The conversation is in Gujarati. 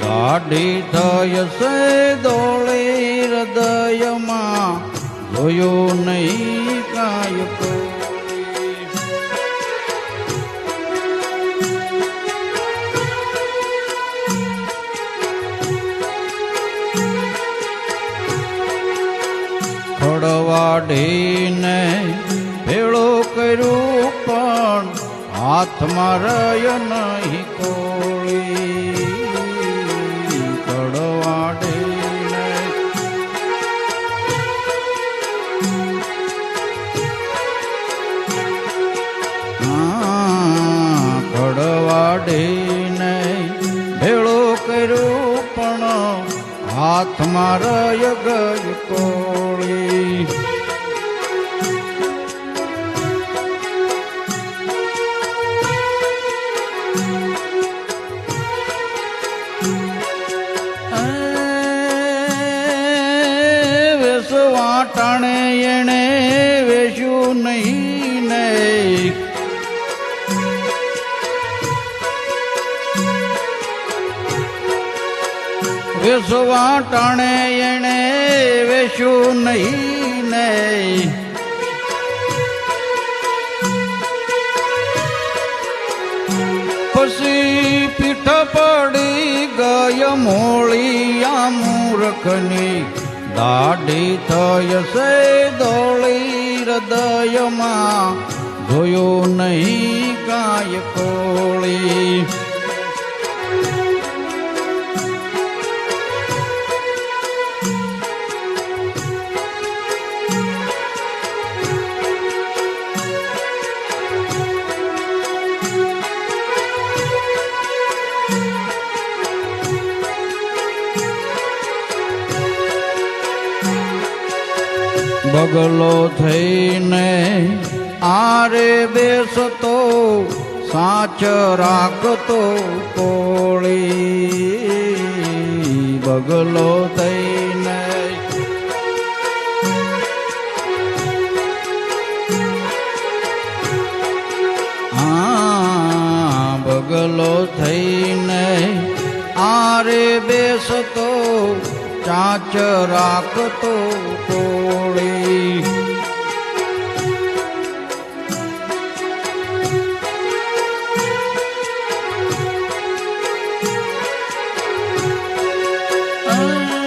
દાઢી થયશે દોળે હૃદયમાં. જોયો નહીં કાય કોઈ ખડવાડીને હાથમાં મારાય નહીં કોળી કડવાડે કડવાડે ખડવાડીને ભેળો કર્યો પણ હાથ મારાય ગઈ કોળી. વેસવા ટાણે એણે વેશું નહીં ને. વેસવા ટાણે એણે વેશું નહીં ને. મોળિયા મૂર્ખની દાઢી થયશે દોળી હૃદયમાં. જોયું નહીં કાય કોળી. બગલો થઈને આરે બેસતો સાચ રાખતો કોળી. બગલો થઈને બગલો થઈને આરે બેસતો ચાચ રાખતો કોળી.